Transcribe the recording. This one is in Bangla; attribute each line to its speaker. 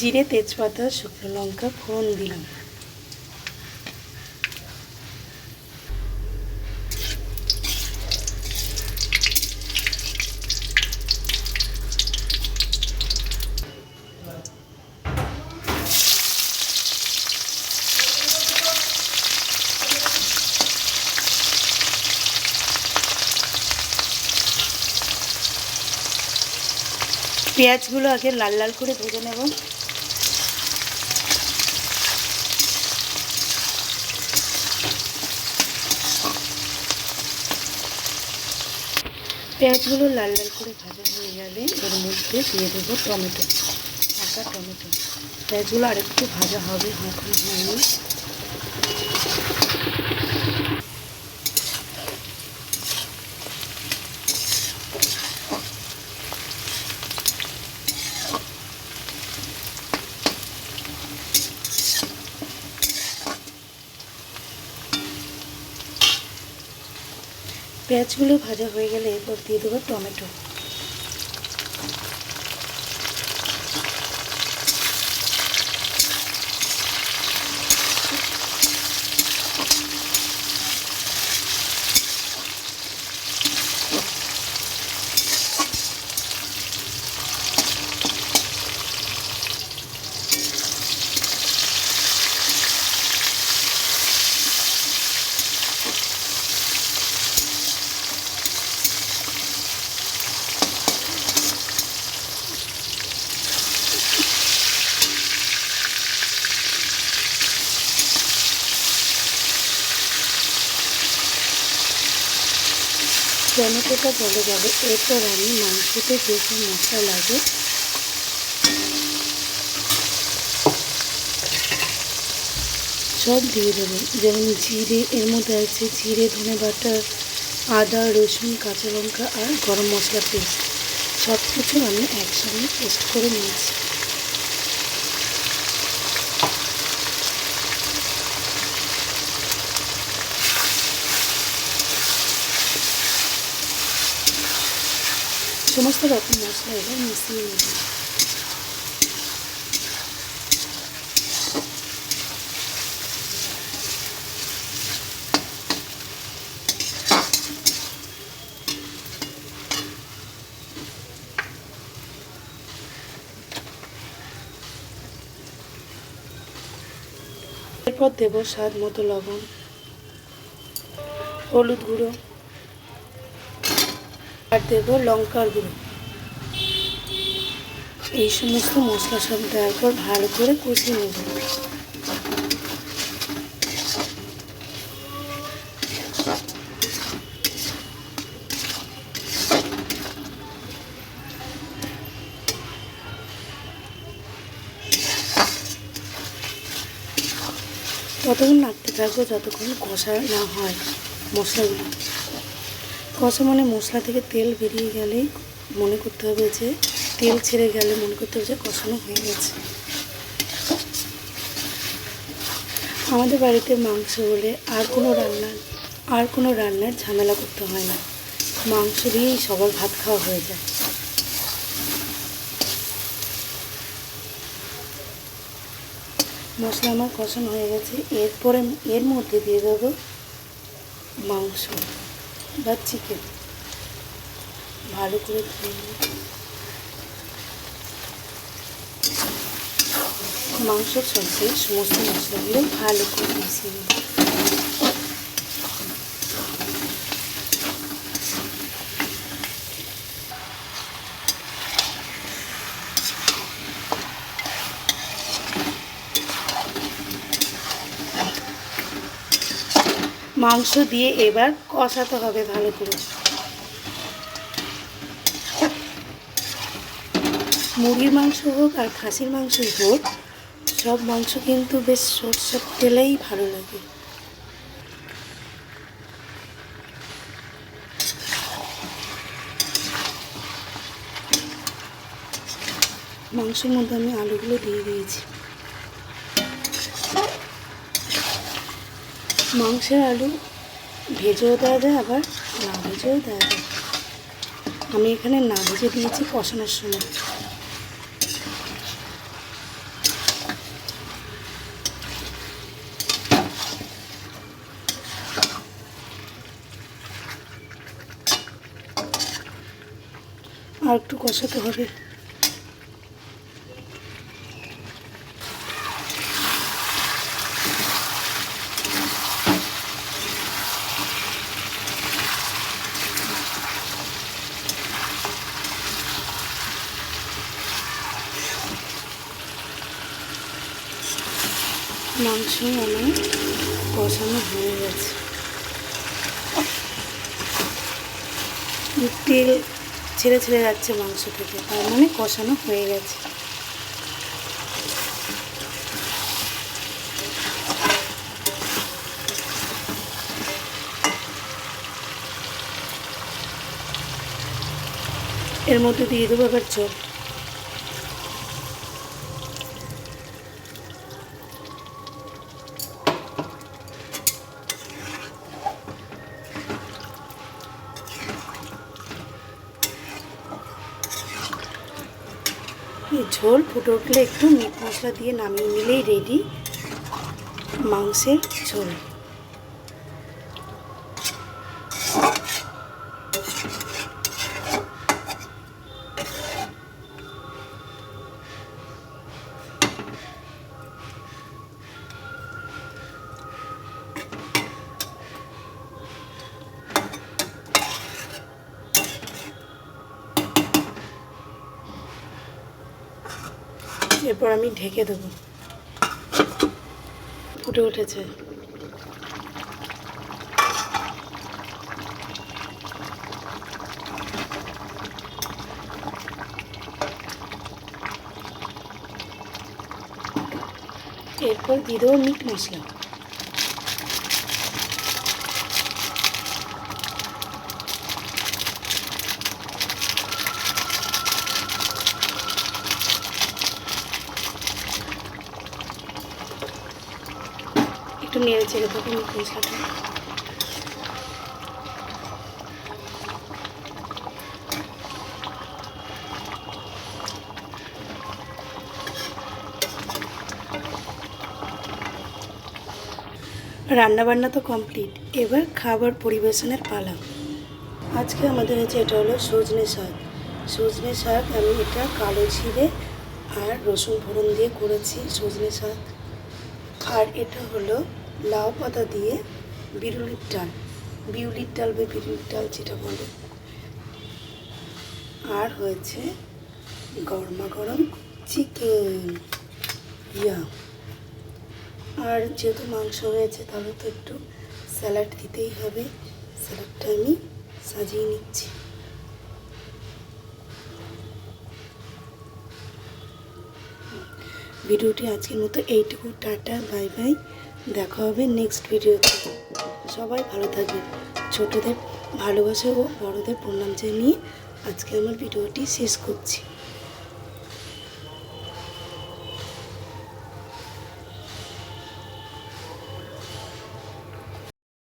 Speaker 1: জিরে তেজপাতা শুকনো লঙ্কা ফোড়ন দিলাম। পেঁয়াজগুলো আগে লাল লাল করে ভেজে নেব। পেঁয়াজগুলো লাল লাল করে ভাজা হয়ে যাবে এর মধ্যে দিয়ে দেবো টমেটো ঢাকা টমেটো। পেঁয়াজগুলো আরেকটু ভাজা হবে এখন হয়নি পেঁয়াজগুলো ভাজা হয়ে গেলে এরপর দিয়ে দেবো টমেটো। টমেটোটা গলে যাবে। এরপর আমি মাংসতে যেসব মশলা লাগে সব দিয়ে দেবো। যেমন জিরে, এর মধ্যে আছে জিরে, ধনে বাটা, আদা, রসুন, কাঁচা লঙ্কা আর গরম মশলা পেস্ট। সব কিছু আমি একসঙ্গে পেস্ট করে নিয়েছি। সমস্ত রকম মশলা এবার মিশিয়ে নেব। এরপর দেব স্বাদ মতো লবণ হলুদ গুঁড়ো। আর দেবো লঙ্কার গুঁড়ো। এই সমস্ত মশলা সব দেওয়ার পর ভালো করে কষিয়ে নেব। ততক্ষণ নাড়তে থাকব যতক্ষণ কষা না হয় মশলাগুলো। কষা মানে মশলা থেকে তেল বেরিয়ে গেলেই মনে করতে হবে যে তেল ছেড়ে গেলে মনে করতে হবে যে কষানো হয়ে গেছে। আমাদের বাড়িতে মাংস হলে আর কোনো রান্না, আর কোনো রান্নার ঝামেলা করতে হয় না। মাংস দিয়েই সবার ভাত খাওয়া হয়ে যায়। মশলা আমার কষানো হয়ে গেছে। এরপরে, এর মধ্যে দিয়ে দেবো মাংস। বা চিকেন। ভালো করে মাংসর সঙ্গে সমস্ত মশলাগুলো ভালো করে মিশিয়ে নেব মাংস দিয়ে এবার কষাতে হবে ভালো করে। মুরগির মাংস হোক আর খাসির মাংস হোক, সব মাংস কিন্তু বেশ সরষের তেলেই ভালো লাগে। মাংসের মধ্যে আমি আলুগুলো দিয়ে দিয়েছি। মাংসের আলু ভেজেও দেওয়া যায়, আবার না ভেজেও দেওয়া যায়। আমি এখানে না ভেজে দিয়েছি কষানোর সময়। আর একটু কষাতে হবে। মাংস আমার কষানো হয়ে গেছে। তেল ছেড়ে ছেড়ে যাচ্ছে মাংস থেকে, তার মানে কষানো হয়ে গেছে। এর মধ্যে দিয়ে দেবো এবার জল ঝোল ফুটে উঠলে একটু মিট মশলা দিয়ে নামিয়ে নিলেই রেডি মাংসের ঝোল। এরপর আমি ঢেকে দেবো। ফুটে উঠেছে। এরপর দিয়ে দেবো মিট মশলা। নেড়ে দেবো মিট মশলাটা রান্নাবান্না তো কমপ্লিট, এবার খাবার পরিবেশনের পালা। আজকে আমাদের হচ্ছে এটা হলো সজনে শাক। সজনে শাক আমি এটা কালো জিরে আর রসুন ফোড়ন দিয়ে করেছি সজনে শাক। আর এটা হলো লাউ পাতা দিয়ে বিরুলির ডাল, বিউলির ডাল বা বিরুলির ডাল যেটা বলে। আর হয়েছে গরমা গরম চিকেন। ইয়া। আর যেহেতু মাংস হয়েছে, তাহলে তো একটু স্যালাড দিতেই হবে। স্যালাডটা আমি সাজিয়ে নিচ্ছি। ভিডিওটি আজকের মতো এইটুকু। Tata, bye bye. দেখা হবে নেক্সট ভিডিওতে সবাই ভালো থাকবে। ছোটদের ভালোবাসা ও বড়দের প্রণাম জানিয়ে আজকে আমার ভিডিওটি শেষ করছি।